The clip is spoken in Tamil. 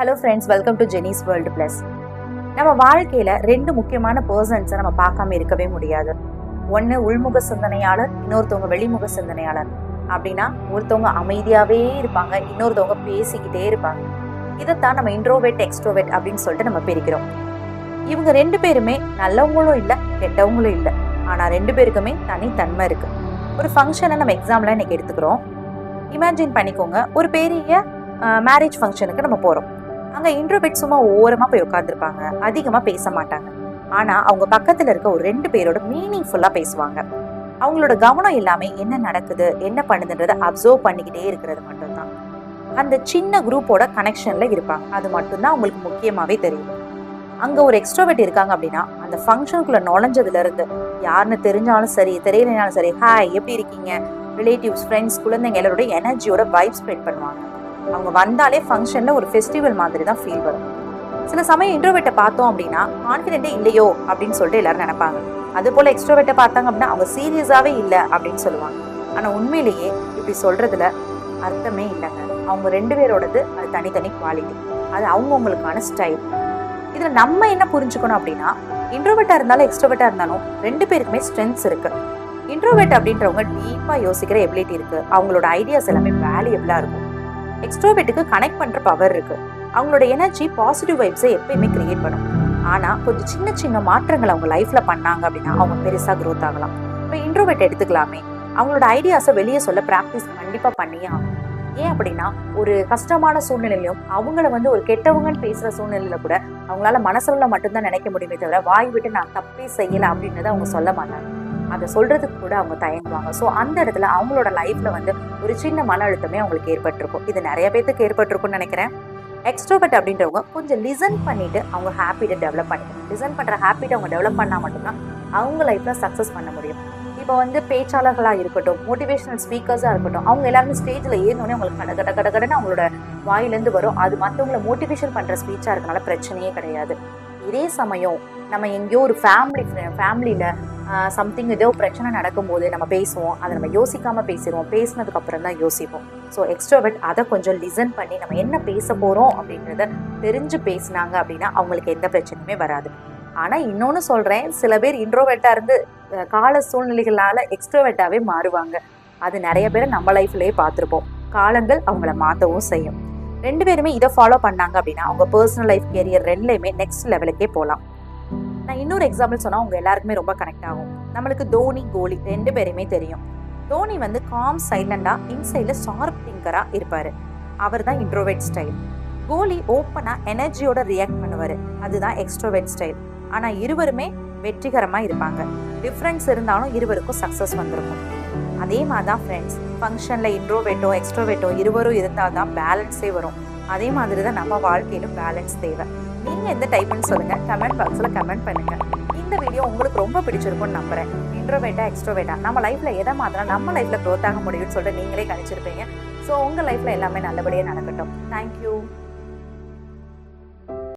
Hello friends welcome to Jenis world plus நம்ம வாழ்க்கையில ரெண்டு முக்கியமான பர்சன்ஸை நம்ம பார்க்காம இருக்கவே முடியாது. ஒன்று உள்முக சிந்தனையாளர் இன்னொருத்தவங்க வெளிமுக சிந்தனையாளர். அப்படின்னா ஒருத்தவங்க அமைதியாவே இருப்பாங்க இன்னொருத்தவங்க பேசிக்கிட்டே இருப்பாங்க. இதைத்தான் நம்ம இன்ட்ரோவேட் எக்ஸ்ட்ரோவேட் அப்படின்னு சொல்லிட்டு நம்ம பிரிக்கிறோம். இவங்க ரெண்டு பேருமே நல்லவங்களும் இல்லை கெட்டவங்களும் இல்லை. ஆனால் ரெண்டு பேருக்குமே தனித்தன்மை இருக்கு. ஒரு ஃபங்க்ஷனை நம்ம எக்ஸாம்பிளாக இன்னைக்கு எடுத்துக்கிறோம். இமேஜின் பண்ணிக்கோங்க ஒரு பெரிய மேரேஜ் ஃபங்க்ஷனுக்கு நம்ம போகிறோம் அங்கே இன்ட்ரோபெட் சும்மா ஓரமாக போய் உட்காந்துருப்பாங்க அதிகமாக பேச மாட்டாங்க. ஆனால் அவங்க பக்கத்தில் இருக்க ஒரு ரெண்டு பேரோட மீனிங்ஃபுல்லாக பேசுவாங்க. அவங்களோட கவனம் எல்லாமே என்ன நடக்குது என்ன பண்ணுதுன்றதை அப்சர்வ் பண்ணிக்கிட்டே இருக்கிறது மட்டும்தான். அந்த சின்ன குரூப்போட கனெக்ஷனில் இருப்பாங்க. அது மட்டும்தான் அவங்களுக்கு முக்கியமாகவே தெரியும். அங்கே ஒரு எக்ஸ்ட்ரோவெட் இருக்காங்க அப்படின்னா அந்த ஃபங்க்ஷனுக்குள்ளே நுழைஞ்சதுலேருந்து யாருன்னு தெரிஞ்சாலும் சரி தெரியலனாலும் சரி ஹாய் எப்படி இருக்கீங்க? ரிலேட்டிவ்ஸ் ஃப்ரெண்ட்ஸ் குழந்தைங்க எல்லாரோட எனர்ஜியோட வைப் ஸ்ப்ரெட் பண்ணுவாங்க. அவங்க வந்தாலே ஃபங்க்ஷனில் ஒரு ஃபெஸ்டிவல் மாதிரி தான் ஃபீல் வரும். சில சமயம் இன்ட்ரோவேட்டை பார்த்தோம் அப்படின்னா கான்ஃபிடென்ட்டே இல்லையோ அப்படின்னு சொல்லிட்டு எல்லாரும் நினைப்பாங்க. அது போல் எக்ஸ்ட்ரோவேட்டை பார்த்தாங்க அப்படின்னா அவங்க சீரியஸாகவே இல்லை அப்படின்னு சொல்லுவாங்க. ஆனால் உண்மையிலேயே இப்படி சொல்கிறதுல அர்த்தமே இல்லைங்க. அவங்க ரெண்டு பேரோடது அது தனித்தனி குவாலிட்டி அது அவங்கவுங்களுக்கான ஸ்டைல் இதில் நம்ம என்ன புரிஞ்சுக்கணும் அப்படின்னா இன்ட்ரோவேட்டாக இருந்தாலும் எக்ஸ்ட்ரோவேட்டாக இருந்தாலும் ரெண்டு பேருக்குமே ஸ்ட்ரென்த்ஸ் இருக்குது இன்ட்ரோவேட் அப்படின்றவங்க டீப்பாக யோசிக்கிற எபிலிட்டி இருக்குது அவங்களோட ஐடியாஸ் எல்லாமே வேல்யூபிளாக இருக்கும். எக்ஸ்ட்ரோவேட்டுக்கு கனெக்ட் பண்ணுற பவர் இருக்கு. அவங்களோட எனர்ஜி பாசிட்டிவ் வைப்ஸை எப்பயுமே கிரியேட் பண்ணும். ஆனால் கொஞ்சம் சின்ன சின்ன மாற்றங்கள் அவங்க லைஃப்ல பண்ணாங்க அப்படின்னா அவங்க பெருசாக க்ரோத் ஆகலாம். இப்போ இன்ட்ரோவேட் எடுத்துக்கலாமே. அவங்களோட ஐடியாஸை வெளியே சொல்ல ப்ராக்டிஸ் கண்டிப்பாக பண்ணியே ஆகும் ஏன் அப்படின்னா ஒரு கஷ்டமான சூழ்நிலையிலும் அவங்கள வந்து ஒரு கெட்டவங்கன்னு பேசுகிற சூழ்நிலையில கூட அவங்களால மனசுல மட்டும்தான் நினைக்க முடியுமே தவிர வாய் விட்டு நான் தப்பே செய்யலை அப்படின்றத அவங்க சொல்ல மாட்டாங்க. அதை சொல்றதுக்கு கூட அவங்க தயங்குவாங்க. ஸோ அந்த இடத்துல அவங்களோட லைஃப்ல வந்து ஒரு சின்ன மன அழுத்தமே அவங்களுக்கு ஏற்பட்டிருக்கும். இது நிறைய பேத்துக்கு ஏற்பட்டிருக்கும்னு நினைக்கிறேன். எக்ஸ்ட்ரோவர்ட் அப்படின்றவங்க கொஞ்சம் லிசன் பண்ணிட்டு அவங்க ஹாப்பிட்டை டெவலப் பண்ணிக்கணும். லிசன் பண்ற ஹாப்பிட்டை அவங்க டெவலப் பண்ணால் மட்டும்தான் அவங்க லைஃப்ல சக்ஸஸ் பண்ண முடியும். இப்போ வந்து பேச்சாளர்களாக இருக்கட்டும் மோட்டிவேஷனல் ஸ்பீக்கர்ஸாக இருக்கட்டும் அவங்க எல்லாருமே ஸ்டேஜில் ஏறினோடனே அவங்களுக்கு கட கட கட கடன்னு அவங்களோட வாயிலேருந்து வரும். அது மற்றவங்கள மோட்டிவேஷன் பண்ணுற ஸ்பீச்சாக இருக்கனால பிரச்சனையே கிடையாது. இதே சமயம் நம்ம எங்கேயோ ஒரு ஃபேமிலி ஃபேமிலியில் சம்திங் ஏதோ பிரச்சனை நடக்கும்போது நம்ம பேசுவோம் அதை நம்ம யோசிக்காமல் பேசிடுவோம். பேசினதுக்கு அப்புறம் தான் யோசிப்போம். ஸோ எக்ஸ்ட்ரோவெட் அதை கொஞ்சம் லிசன் பண்ணி நம்ம என்ன பேச போகிறோம் அப்படின்றத தெரிஞ்சு பேசினாங்க அப்படின்னா அவங்களுக்கு எந்த பிரச்சனையுமே வராது. ஆனால் இன்னொன்று சொல்கிறேன் சில பேர் இன்ட்ரோவெட்டாக இருந்து கால சூழ்நிலைகளால் எக்ஸ்ட்ரோவெட்டாகவே மாறுவாங்க. அது நிறைய பேரை நம்ம லைஃப்லேயே பார்த்துருப்போம். காலங்கள் அவங்கள மாற்றவும் செய்யும். ரெண்டு பேருமே இதை ஃபாலோ பண்ணாங்க அப்படின்னா அவங்க பர்சனல் லைஃப் கேரியர் ரெண்டுலேயுமே நெக்ஸ்ட் லெவலுக்கே போகலாம். நான் இன்னொரு எக்ஸாம்பிள் சொன்னால் உங்கள் எல்லாருக்குமே ரொம்ப கனெக்ட் ஆகும். நம்மளுக்கு தோனி கோலி ரெண்டு பேருமே தெரியும். தோனி வந்து காம் சைலண்டாக இன்சைடில் ஷார்ப் திங்கராக இருப்பார். அவர் தான் இன்ட்ரோவேட் ஸ்டைல் கோலி ஓப்பனாக எனர்ஜியோட ரியாக்ட் பண்ணுவார். அதுதான் எக்ஸ்ட்ரோவேட் ஸ்டைல் ஆனால் இருவருமே வெற்றிகரமாக இருப்பாங்க. டிஃப்ரென்ஸ் இருந்தாலும் இருவருக்கும் சக்ஸஸ் வந்திருக்கும். அதே மாதிரி தான் ஃப்ரெண்ட்ஸ் ஃபங்க்ஷனில் இன்ட்ரோவேட்டோ எக்ஸ்ட்ரோவேட்டோ இருவரும் இருந்தால் தான் பேலன்ஸே வரும். அதே மாதிரி தான் நம்ம வாழ்க்கையிலும் பேலன்ஸ் தேவை. நீங்கள் எந்த டைப்னு சொல்லுங்கள் கமெண்ட் பாக்ஸில் கமெண்ட் பண்ணுங்கள் இந்த வீடியோ உங்களுக்கு ரொம்ப பிடிச்சிருக்கும்னு நம்புகிறேன் இன்ட்ரோவேட்டா எக்ஸ்ட்ரோவேட்டா நம்ம லைஃப்பில் எதை மாத்திரம் நம்ம லைஃப்பில் க்ரோத் ஆக முடியும்னு சொல்லிட்டு நீங்களே கணிச்சிருப்பீங்க. ஸோ உங்கள் லைஃப்பில் எல்லாமே நல்லபடியாக நடக்கட்டும். தேங்க்யூ